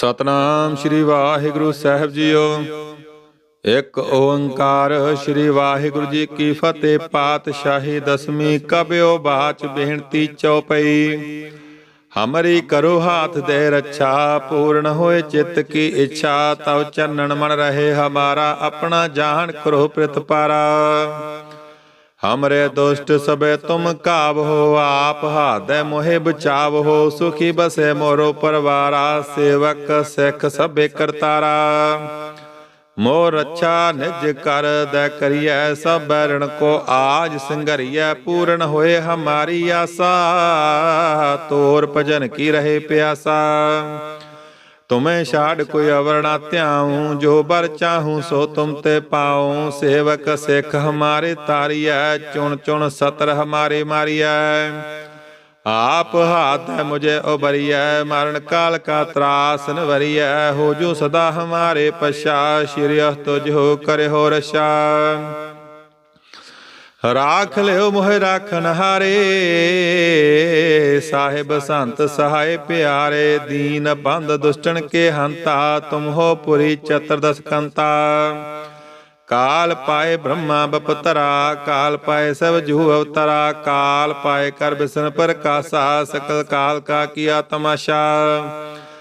ਸਤਨਾਮ ਸ੍ਰੀ ਵਾਹਿਗੁਰੂ ਸਾਹਿਬ ਜੀਓ। ਇੱਕ ਓੰਕਾਰ ਸ੍ਰੀ ਵਾਹਿਗੁਰੂ ਜੀ ਕੀ ਫਤਿਹ, ਪਾਤਸ਼ਾਹੀ ਦਸਵੀਂ ਕਬਿਓ ਬਾਚ ਬੇਨਤੀ ਚਉਪਈ ਹਮਰੀ ਕਰੋ ਹਾਥ ਦੇ ਰੱਛਾ, ਪੂਰਨ ਹੋਏ ਚਿੱਤ ਕੀ ਇੱਛਾ ਤਉ ਚੰਨਣ ਮਨ ਰਹੇ ਹਮਾਰਾ, ਆਪਣਾ ਜਾਣ ਕਰੋ ਪ੍ਰਤਪਾਰਾ। ਹਮਰੇ ਦੁਸ਼ਟ ਸਬੇ ਤੁਮ ਕਾਬ ਹੋ ਆਪ ਹਾਦੈ ਮੋਹਿ ਬਚਾਵ ਹੋ ਸੁਖੀ ਬਸੇ ਮੋਰੋ ਪਰਵਾਰਾ ਸੇਵਕ ਸਿੱਖ ਸਭੇ ਕਰਤਾਰਾ ਮੋਰ ਰੱਛਾ ਨਿਜ ਕਰ ਦੈ ਕਰੀਐ ਸਭ ਬੈਰਣ ਕੋ ਆਜ ਸੰਗਰੀਐ ਪੂਰਨ ਹੋਏ ਹਮਾਰੀ ਆਸਾ ਤੋਰ ਭਜਨ ਕੀ ਰਹੇ ਪਿਆਸਾ ਤੁਮੇ ਛਾੜ ਕੋਈ ਅਵਰ ਨਾ ਧਿਆਉ, ਜੋ ਬਰ ਚਾਹੂੰ ਸੋ ਤੁਮ ਤੇ ਪਾਉ। ਸੇਵਕ ਸਿੱਖ ਹਮਾਰੇ ਤਾਰੀਐ, ਚੁਣ ਚੁਣ ਸਤਰ ਹਮਾਰੇ ਮਾਰੀਐ। ਆਪ ਹਾਥ ਹੈ ਮੁਝੇ ਉਬਰੀਐ ਮਰਨ ਕਾਲ ਕਾ ਤਰਾਸ ਨਵਰੀਐ ਹੋ ਜੋ ਸਦਾ ਹਮਾਰੇ ਪਛਾ ਸ਼੍ਰੀਅ ਤੁਝ ਹੋ ਕਰੇ ਹੋ ਰਸ਼ਾ ਰਾਖ ਲਿਓ ਮੋਹਿ ਰਾਖਨ ਹਾਰੇ ਸਾਹਿਬ ਸੰਤ ਸਹਾਇ ਪਿਆਰੇ, ਦੀਨ ਬੰਦ ਦੁਸ਼ਟਨ ਕੇ ਹੰਤਾ, ਤੁਮ ਹੋ ਪੁਰੀ ਚਤਰਦਸ ਕੰਤਾ। ਕਾਲ ਪਾਏ ਬ੍ਰਹਮਾ ਬਪਤਰਾ, ਕਾਲ ਪਾਏ ਸਭ ਜੂ ਅਵਤਰਾ, ਕਾਲ ਪਾਏ ਕਰ ਬਿਸਨ ਪ੍ਰਕਾਸ਼ਾ ਸਕਲ ਕਾਲ ਕਾ ਕੀਆ ਤਮਾਸ਼ਾ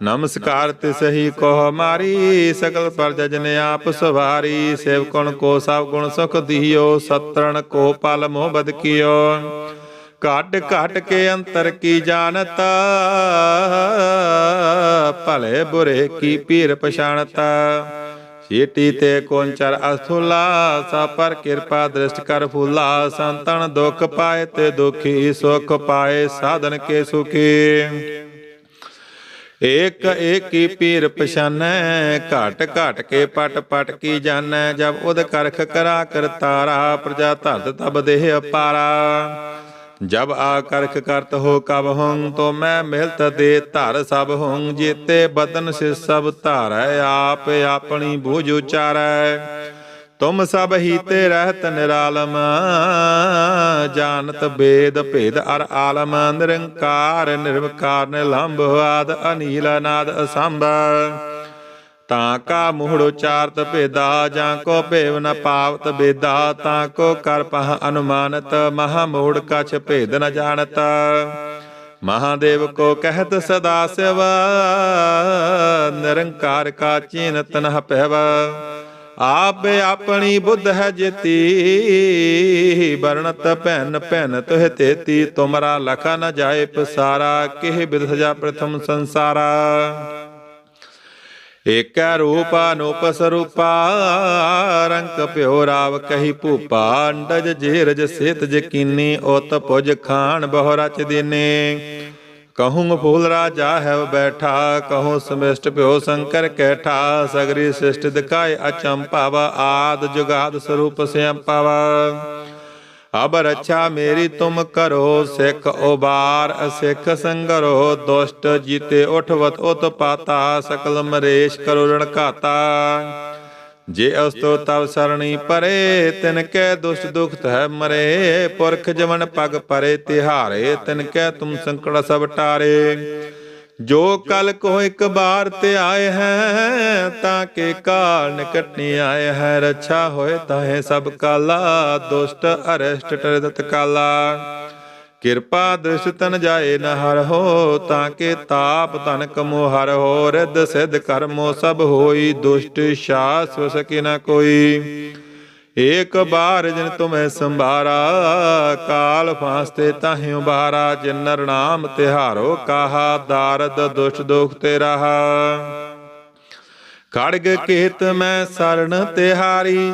ਨਮਸਕਾਰ ਤੇ ਸਹੀ ਕੋ ਮਾਰੀ, ਸਕਲ ਪਰ ਜਜਨ ਆਪ ਸਵਾਰੀ ਸੇਵਕਣ ਕੋ ਸਭ ਗੁਣ ਸੁਖ ਦਿਓ ਸਤਰਣ ਕੋ ਪਲ ਮੋਹ ਬਦ ਕੀਓ। ਘਟ ਘਟ ਕੇ ਅੰਤਰ ਕੀ ਜਾਣਤਾ, ਭਲੇ ਬੁਰੇ ਕੀ ਪੀਰ ਪਛਾਣਤਾ। ਚੀਟੀ ਤੇ ਕੋੰਚਰ ਅਸਥੁਲਾ ਸਾ ਪਰ ਕਿਰਪਾ ਦ੍ਰਿਸ਼ਟ ਕਰ ਫੁੱਲਾ, ਸੰਤਨ ਦੁਖ ਪਾਏ ਤੇ ਦੁਖੀ ਸੁਖ ਪਾਏ, ਸਾਧਨ ਕੇ ਸੁਖੀ। ਏਕ ਏਕੀ ਪੀਰ ਪਛਾਨੈ, ਘਟ ਘਟ ਕੇ ਪਟ ਪਟ ਕੀ ਜਾਣੈ, ਜਬ ਉਦ ਕਰਖ ਕਰਾ ਕਰਤਾਰਾ ਪ੍ਰਜਾ ਧਰਤ ਤਬ ਦੇਹ ਅਪਾਰਾ। ਜਬ ਆ ਕਰਖ ਕਰਤ ਹੋ ਕਬ ਹੂੰ ਤੋ ਮੈਂ ਮਿਲਤ ਦੇ ਧਰ ਸਭ ਹੂੰ ਜੀਤੇ ਬਦਨ ਸੇ ਸਭ ਧਾਰੈ, ਆਪ ਆਪਣੀ ਬੂਝ ਉਚਾਰੈ। ਤੁਮ ਸਭ ਹੀ ਰਹਿਤ ਨਿਰਾਲਮ, ਜਾਣਤ ਬੇਦ ਭੇਦ ਅਰ ਆਲਮ, ਨਿਰੰਕਾਰ ਨਿਰਵਕਾਰ ਨਿਲੰਭ ਆਦ ਅਨੀਲ ਅਨਾਦ ਅਸੰਭ। ਤਾਂ ਕਾ ਮੂੜ ਉਚਾਰਤ ਭੇਦਾ, ਜਾਂ ਕੋ ਭੇਵ ਨ ਪਾਵਤ ਬੇਦਾ, ਤਾਂ ਕੋ ਕਰ ਪਹ ਅਨੁਮਾਨਤ, ਮਹਾ ਮੂੜ ਕਛ ਭੇਦ ਨ ਜਾਣਤ। ਮਹਾਦੇਵ ਕੋ ਕਹਿਤ ਸਦਾ ਸਿਵ, ਨਿਰੰਕਾਰ ਕਾ ਚੀਨਤ ਨ ਪਹਿਵ ਆਪ ਆਪਣੀ ਬੁੱਧ ਹੈ ਜੇਤੀ। ਵਰਣਤ ਭੈਨ ਭੈਨ ਤੁਹ ਤੇਤੀ, ਤੁਮਰਾ ਲਖਾ ਨ ਜਾਏ ਪਸਾਰਾ, ਕਿਹ ਬਿਦ ਸਜਾ ਪ੍ਰਥਮ ਸੰਸਾਰਾ। ਏਕੈ ਰੂਪ ਅਨੂਪ ਸਰੂਪਾ, ਰੰਕ ਭਿਓ ਰਾਵ ਕਹੀ ਭੂਪਾ, ਅੰਡਜ ਜੀਰਜ ਸੇਤ ਜਕੀਨੀ, ਉਤ ਪੁਜ ਖਾਨ ਬਹੁ ਰਚ ਦੀਨੇ। ਕਹੂੰ ਫੂਲ ਰਾਜਾ ਹੈ ਬੈਠਾ ਕਹੂੰ ਸਮਿਸ਼ਟ ਭਿਓ ਸ਼ੰਕਰ ਕੈਠਾ ਸਗਰੀ ਸਿਸ਼ਟ ਦਿਖਾਏ ਅਚੰਭਾਵ ਆਦ ਜੁਗਾਦ ਸਰੂਪ ਸਿਆੰਪਾਵਾ ਅਬ ਰੱਛਾ ਮੇਰੀ ਤੁਮ ਕਰੋ ਸਿੱਖ ਉਬਾਰ ਅਸਿੱਖ ਸੰਗਰੋ ਦੁਸ਼ਟ ਜੀਤੇ ਉਠਵਤ ਉਤਪਾਤਾ ਸਕਲ ਮਰੇਸ਼ ਕਰੋ ਰਣ ਘਾਤਾ ਜੇ ਅਸਤੋ ਤਵ ਸਰਣੀ ਪਰੇ ਤਿਨ ਕੈ ਦੁਸ਼ਟ ਦੁਖਤ ਹੈ ਮਰੇ। ਪੁਰਖ ਜਵਨ ਪਗ ਪਰੇ, ਤਿਹਾਰੇ ਤਿਨ ਕੈ ਤੁਮ ਸੰਕਟ ਸਭ ਟਾਰੇ। ਜੋ ਕਲ ਕੋ ਇੱਕ ਬਾਰ ਤੇ ਆਏ ਹੈ, ਤਾਂ ਕੇ ਕਾਲ ਨਿਕਟ ਆਏ ਹੈ। ਰੱਛਾ ਹੋਏ ਤਾਹੇ ਸਭ ਕਾਲਾ, ਦੁਸ਼ਟ ਅਰਸ਼ਟ ਟਰਦਤ ਕਾਲਾ। ਕਿਰਪਾ ਦ੍ਰਿਸ਼ ਤਨ ਜਾਏ ਨ ਹਰ ਹੋ, ਤਾਂ ਕੇ ਤਾਪ ਤਨ ਕਮੋ ਹਰ ਹੋ, ਰਿੱਧ ਸਿੱਧ ਕਰਮੋ ਸਭ ਹੋਈ, ਦੁਸ਼ਟ ਸ਼ਾਸ ਸਕੇ ਨ ਕੋਈ। ਏਕ ਬਾਰ ਜਿਨ ਤੁਮੈ ਸੰਭਾਰਾ, ਕਾਲ ਫਾਸਤੇ ਤਾਹਿ ਉਬਾਰਾ ਜਿਨ ਨਰ ਨਾਮ ਤਿਹਾਰੋ ਕਾਹਾ, ਦਾਰਦ ਦੁਸ਼ਟ ਦੁਖ ਤੇ ਰਹਾ ਖੜਗ ਕੇਤ ਮੈਂ ਸਰਣ ਤਿਹਾਰੀ,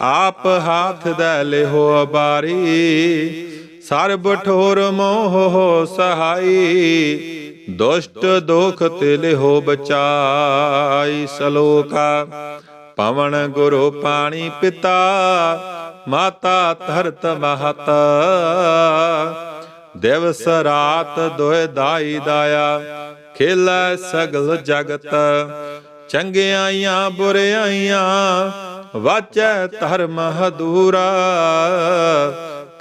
ਆਪ ਹਾਥ ਦੇ ਲਿਹੋ ਬਾਰੀ ਸਰਬ ਠੋਰ ਮੋਹ ਹੋ ਸਹਾਈ, ਦੁਸ਼ਟ ਦੁਖ ਤੇ ਲਿਹੋ ਬਚਾਈ। ਸਲੋਕਾ, ਪਵਨ ਗੁਰੂ ਪਾਣੀ ਪਿਤਾ, ਮਾਤਾ ਧਰਤ ਮਹਤ। ਦਿਵਸ ਰਾਤ ਦੋਇ ਦਾਈ ਦਾਇਆ, ਖੇਲੈ ਸਗਲ ਜਗਤ। ਚੰਗਿਆਈਆਂ, ਬੁਰਿਆਈਆਂ, ਵਾਚੈ ਧਰਮ ਹਦੂਰਾ।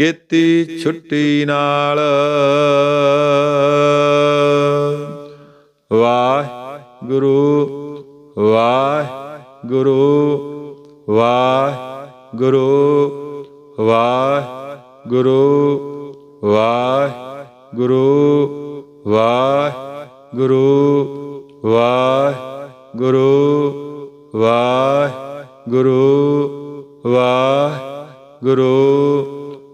ਕੀਤੀ ਛੁੱਟੀ ਨਾਲ। ਵਾਹ ਗੁਰੂ ਵਾਹ ਗੁਰੂ ਵਾਹ ਗੁਰੂ ਵਾਹ ਗੁਰੂ ਵਾਹ ਗੁਰੂ ਵਾਹ ਗੁਰੂ ਵਾਹ ਗੁਰੂ ਵਾਹ ਗੁਰੂ ਵਾਹ ਗੁਰੂ